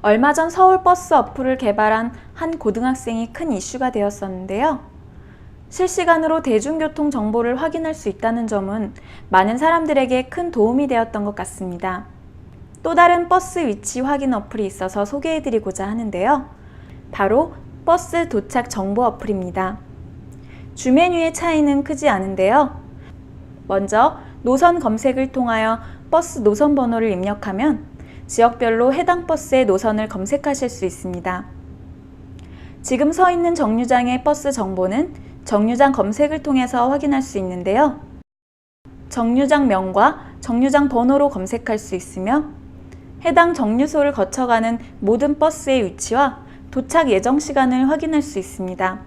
얼마 전 서울 버스 어플을 개발한 한 고등학생이 큰 이슈가 되었었는데요. 실시간으로 대중교통 정보를 확인할 수 있다는 점은 많은 사람들에게 큰 도움이 되었던 것 같습니다. 또 다른 버스 위치 확인 어플이 있어서 소개해드리고자 하는데요. 바로 버스 도착 정보 어플입니다. 주 메뉴의 차이는 크지 않은데요. 먼저 노선 검색을 통하여 버스 노선 번호를 입력하면 지역별로 해당 버스의 노선을 검색하실 수 있습니다. 지금 서 있는 정류장의 버스 정보는 정류장 검색을 통해서 확인할 수 있는데요. 정류장 명과 정류장 번호로 검색할 수 있으며 해당 정류소를 거쳐가는 모든 버스의 위치와 도착 예정 시간을 확인할 수 있습니다.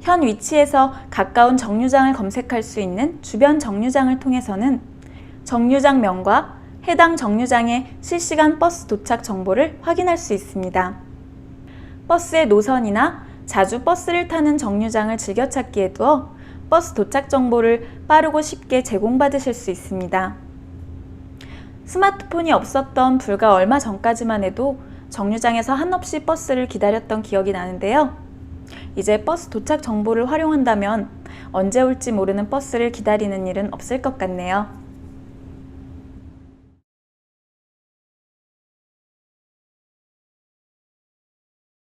현 위치에서 가까운 정류장을 검색할 수 있는 주변 정류장을 통해서는 정류장 명과 해당 정류장의 실시간 버스 도착 정보를 확인할 수 있습니다. 버스의 노선이나 자주 버스를 타는 정류장을 즐겨찾기에 두어 버스 도착 정보를 빠르고 쉽게 제공받으실 수 있습니다. 스마트폰이 없었던 불과 얼마 전까지만 해도 정류장에서 한없이 버스를 기다렸던 기억이 나는데요. 이제 버스 도착 정보를 활용한다면 언제 올지 모르는 버스를 기다리는 일은 없을 것 같네요.